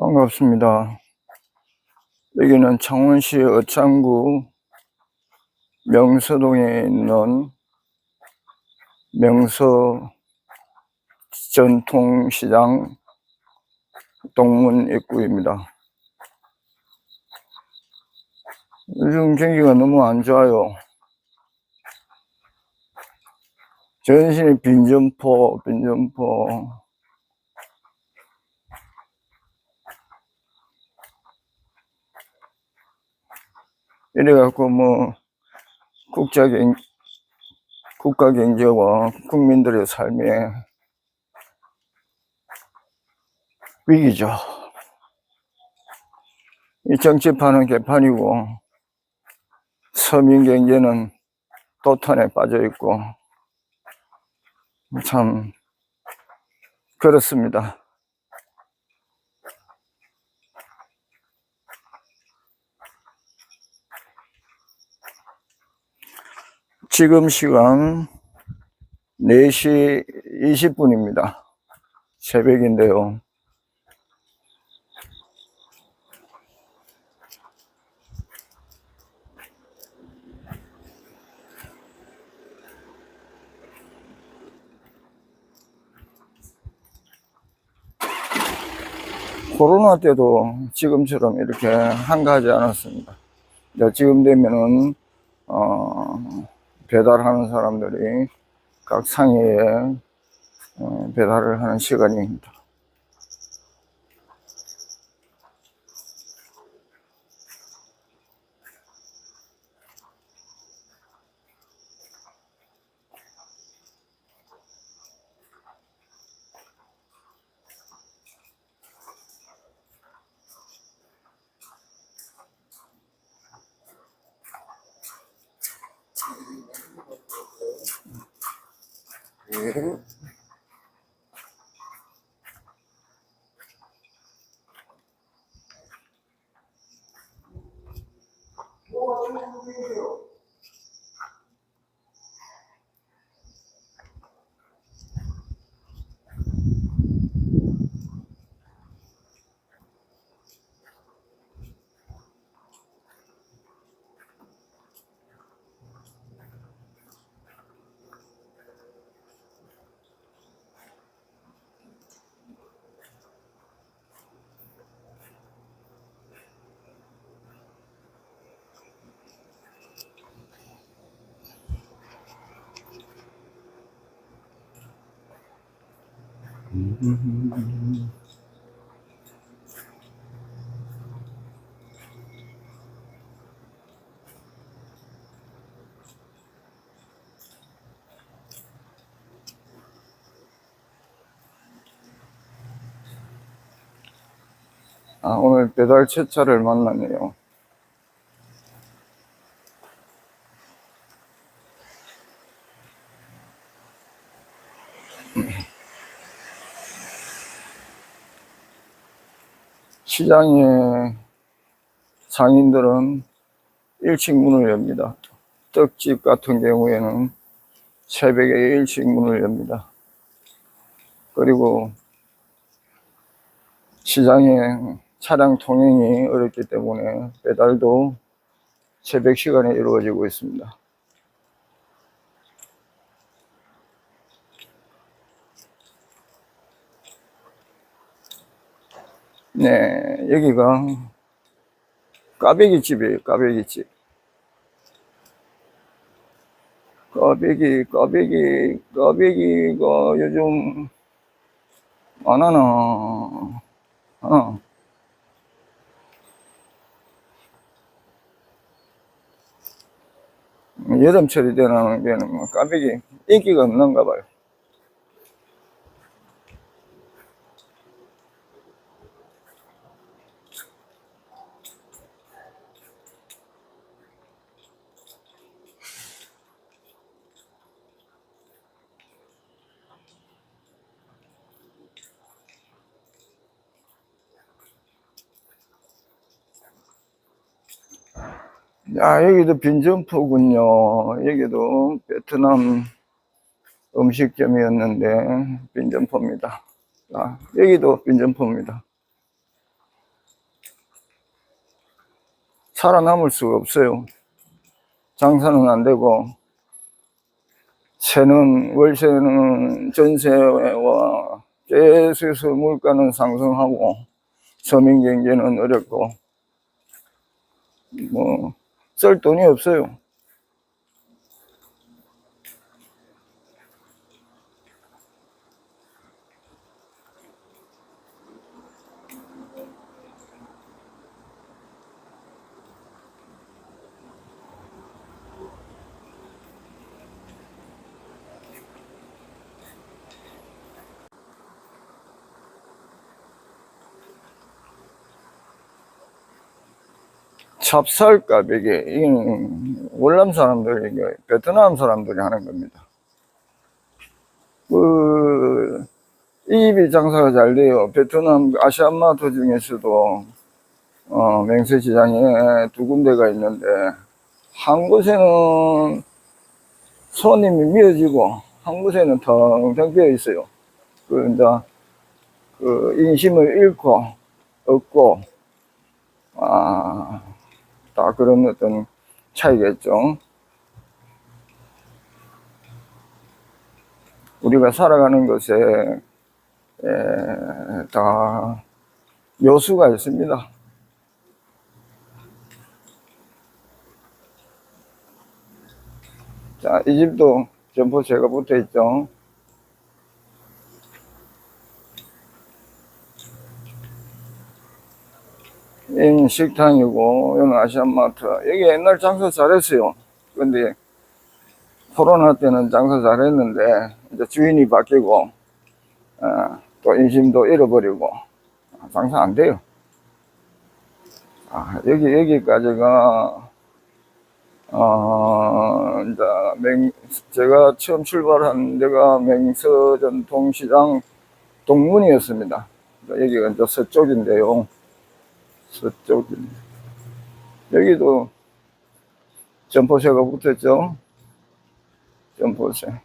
반갑습니다. 여기는 창원시 어창구 명서동에 있는 명서 전통시장 동문 입구입니다. 요즘 경기가 너무 안 좋아요. 전신이 빈점포, 빈점포. 이래갖고 뭐 국가 경 국가 경제와 국민들의 삶에 위기죠. 이 정치판은 개판이고 서민 경제는 도탄에 빠져 있고 참 그렇습니다. 지금 시간 4시 20분입니다. 새벽인데요. 코로나 때도 지금처럼 이렇게 한가하지 않았습니다. 지금 되면은 어, 배달하는 사람들이 각 상해에 어, 배달을 하는 시간입니다. 지금 뭐가 중요한 요 아, 오늘 배달 채차를 만나네요. 시장의 상인들은 일찍 문을 엽니다. 떡집 같은 경우에는 새벽에 일찍 문을 엽니다. 그리고 시장에 차량 통행이 어렵기 때문에 배달도 새벽 시간에 이루어지고 있습니다. 네, 여기가 까베기 집이에요, 까베기 집. 까베기, 까베기, 까베기가 요즘 안 하나. 어. 여름철이 되는 데는 뭐 까베기 인기가 없는가 봐요. 야, 여기도 빈점포군요. 여기도 베트남 음식점이었는데 빈점포입니다. 아, 여기도 빈점포입니다. 살아남을 수가 없어요. 장사는 안 되고, 세는, 월세는 전세와 계속해서 물가는 상승하고, 서민 경제는 어렵고, 뭐, 쓸 돈이 없어요. 찹쌀값 이게 이게 월남 사람들이 베트남 사람들이 하는 겁니다. 그 이 입이 장사가 잘 돼요. 베트남 아시안마트 중에서도 어, 맹세시장에 두 군데가 있는데 한 곳에는 손님이 미어지고 한 곳에는 텅텅 비어 있어요. 그 이제 그 인심을 잃고 얻고 아. 다 그런 어떤 차이겠죠. 우리가 살아가는 것에 에, 다 요수가 있습니다. 자, 이 집도 점포체가 붙어 있죠. 여기는 식당이고, 여기는 아시안마트. 여기 옛날 장사 잘했어요. 근데, 코로나 때는 장사 잘했는데, 이제 주인이 바뀌고, 어, 또 인심도 잃어버리고, 아, 장사 안 돼요. 아, 여기, 여기까지가, 어, 이제, 맹, 제가 처음 출발한 데가 맹서전 동시장 동문이었습니다. 여기가 이제 서쪽인데요. 서쪽입니다. 여기도 점포새가 붙었죠. 점포새.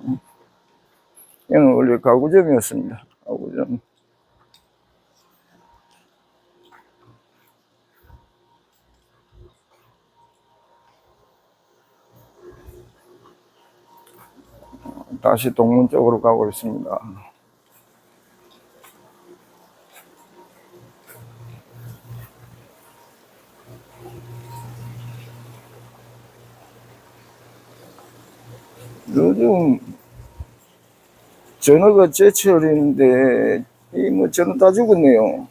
음. 여기는 원래 가구점이었습니다. 가구점. 다시 동문 쪽으로 가고 있습니다. 요즘 전어가 제철인데 이 뭐 전어 다 죽었네요.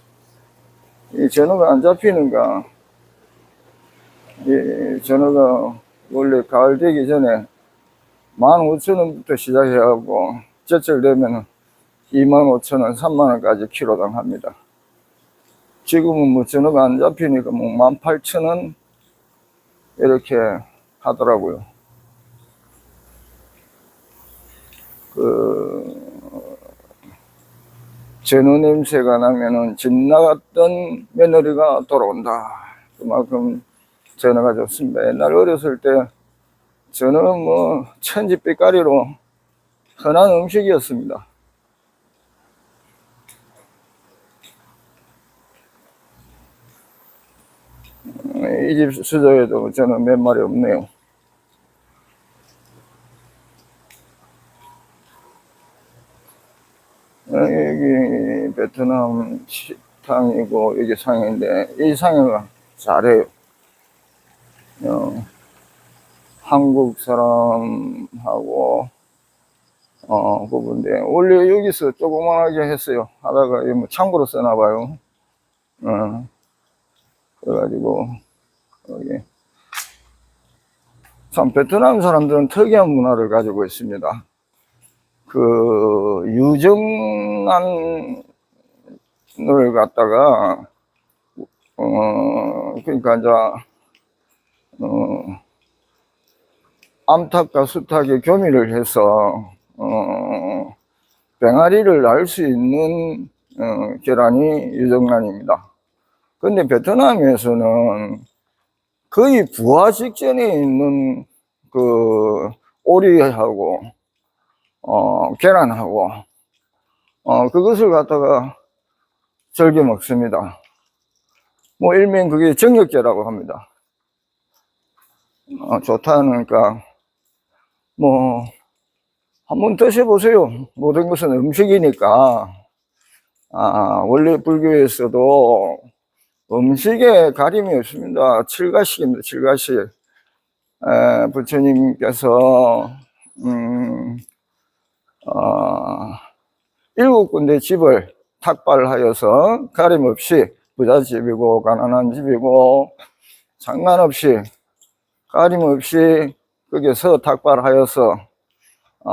이 전어가 안 잡히는가? 이 전어가 원래 가을 되기 전에 15,000원부터 시작해갖고 제철 되면 25,000원, 3만 원까지 키로당 합니다. 지금은 뭐 전어가 안 잡히니까 뭐 18,000원 이렇게 하더라고요. 그 전어 냄새가 나면은 집 나갔던 며느리가 돌아온다. 그만큼 전어가 좋습니다. 옛날 어렸을 때 전어는 뭐 천지빛깔이로 흔한 음식이었습니다. 이 집 수저에도 저는 몇 마리 없네요. 여기 베트남 식당이고 여기 상인데 이 상인가 잘해요. 어, 한국 사람하고 어 그분데 원래 여기서 조그만하게 했어요. 하다가 이뭐 창고로 쓰나 봐요. 어, 그래가지고 여기 참 베트남 사람들은 특이한 문화를 가지고 있습니다. 그 유정란을 갖다가 어 그러니까 이제 어 암탉과 수탉의 교미를 해서 어 병아리를 날수 있는 어, 계란이 유정란입니다. 근데 베트남에서는 거의 부화 직전에 있는 그 오리하고 어, 계란하고, 어, 그것을 갖다가 절개 먹습니다. 뭐 일명 그게 정력제라고 합니다. 어, 좋다니까 뭐 한번 드셔보세요. 모든 것은 음식이니까 아 원래 불교에서도 음식에 가림이 없습니다. 칠가식입니다. 칠가식. 에, 부처님께서 음, 어, 일곱 군데 집을 탁발하여서 가림 없이 부잣집이고 가난한 집이고 상관없이 가림 없이 거기서 탁발하여서 어,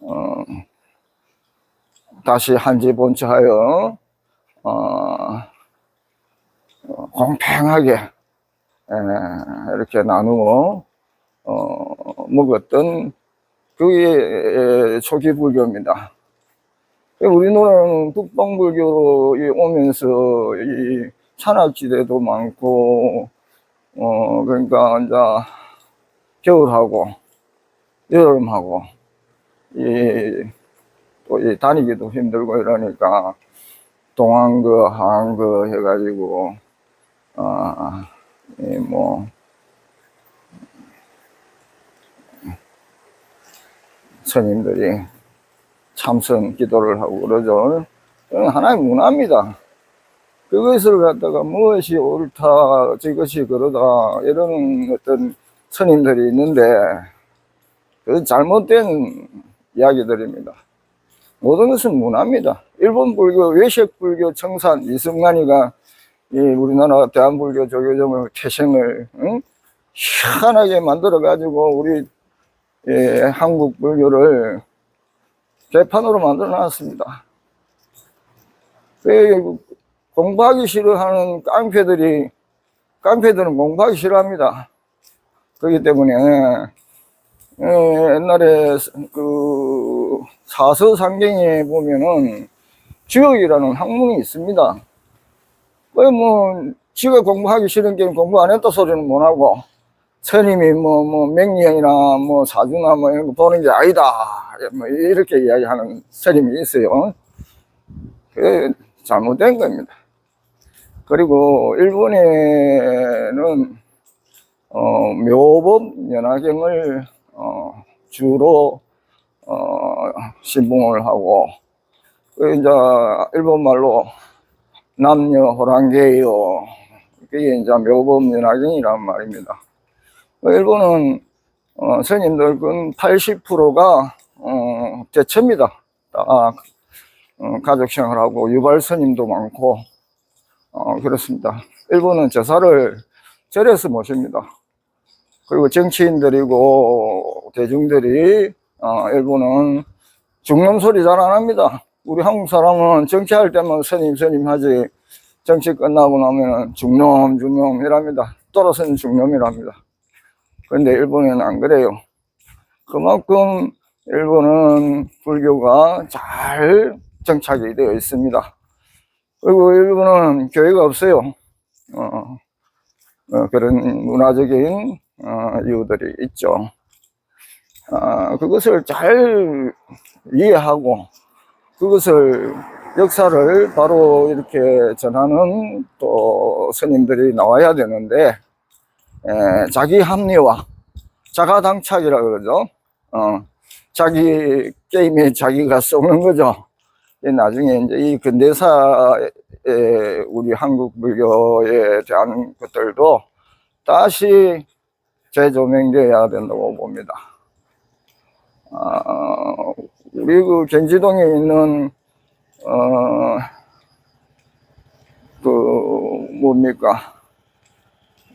어, 다시 한지 본처하여 어, 어, 공평하게 에, 이렇게 나누어 어, 먹었던 그게 초기 불교입니다. 우리나라는 북방불교로 이 오면서 이 산악지대도 많고, 어, 그러니까 이제 겨울하고 여름하고 이, 또이 다니기도 힘들고 이러니까 동안거, 하안거 해가지고, 아, 이 뭐, 스님들이 참선 기도를 하고 그러죠. 그건 하나의 문화입니다. 그것을 갖다가 무엇이 옳다, 저것이 그러다, 이런 어떤 스님들이 있는데, 그건 잘못된 이야기들입니다. 모든 것은 문화입니다. 일본 불교, 외식 불교 청산 이승만이가 이 우리나라 대한불교 조교점을 태생을 응? 희한하게 만들어 가지고 우리 예, 한국 불교를 개판으로 만들어 놨습니다. 왜 공부하기 싫어하는 깡패들이 깡패들은 공부하기 싫어합니다. 그렇기 때문에 예, 옛날에 그 사서상경에 보면은 지옥이라는 학문이 있습니다. 왜 뭐 지가 공부하기 싫은 게 공부 안 했다 소리는 못 하고 스님이 뭐, 뭐, 맹령이나 뭐, 사주나 뭐, 이런 거 보는 게 아니다. 뭐, 이렇게 이야기하는 스님이 있어요. 그게 잘못된 겁니다. 그리고, 일본에는, 어, 묘법 연화경을, 어, 주로, 어, 신봉을 하고, 그, 이제, 일본 말로, 남녀 호랑개요. 그게 이제 묘법 연화경이란 말입니다. 어, 일본은 어, 스님들 은 80%가 어, 대체입니다. 다 어, 가족 생활하고 유발 스님도 많고 어, 그렇습니다. 일본은 제사를 절에서 모십니다. 그리고 정치인들이고 대중들이 어, 일본은 죽는 소리 잘 안 합니다. 우리 한국 사람은 정치할 때만 스님 스님 하지 정치 끝나고 나면 죽놈 죽놈 이랍니다. 돌아서는 죽놈이랍니다. 근데 일본에는 안 그래요. 그만큼 일본은 불교가 잘 정착이 되어 있습니다. 그리고 일본은 교회가 없어요. 어, 어, 그런 문화적인 어, 이유들이 있죠. 아, 그것을 잘 이해하고 그것을 역사를 바로 이렇게 전하는 또 스님들이 나와야 되는데 에, 자기 합리화, 자가 당착이라 그러죠. 어, 자기 게임에 자기가 쏘는 거죠. 이 나중에 이제 이 근대사의 우리 한국 불교에 대한 것들도 다시 재조명되어야 된다고 봅니다. 아, 우리 그 경지동에 있는 어, 그 뭡니까?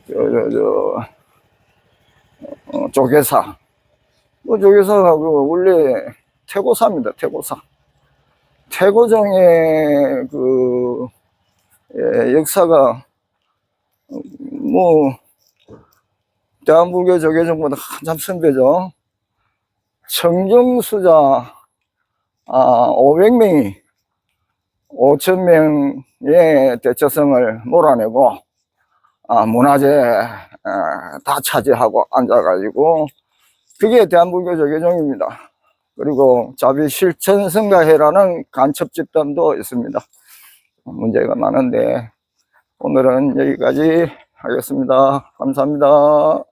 저, 저, 저, 어, 조개사. 뭐, 조개사가 그, 원래 태고사입니다, 태고사. 태고정의 그, 예, 역사가, 뭐, 대한불교 조계종보다 한참 선배죠. 청정수자, 아, 500명이 5천명의 대처성을 몰아내고, 아, 문화재 아, 다 차지하고 앉아가지고 그게 대한불교 조계종입니다. 그리고 자비 실천성가회라는 간첩 집단도 있습니다. 문제가 많은데 오늘은 여기까지 하겠습니다. 감사합니다.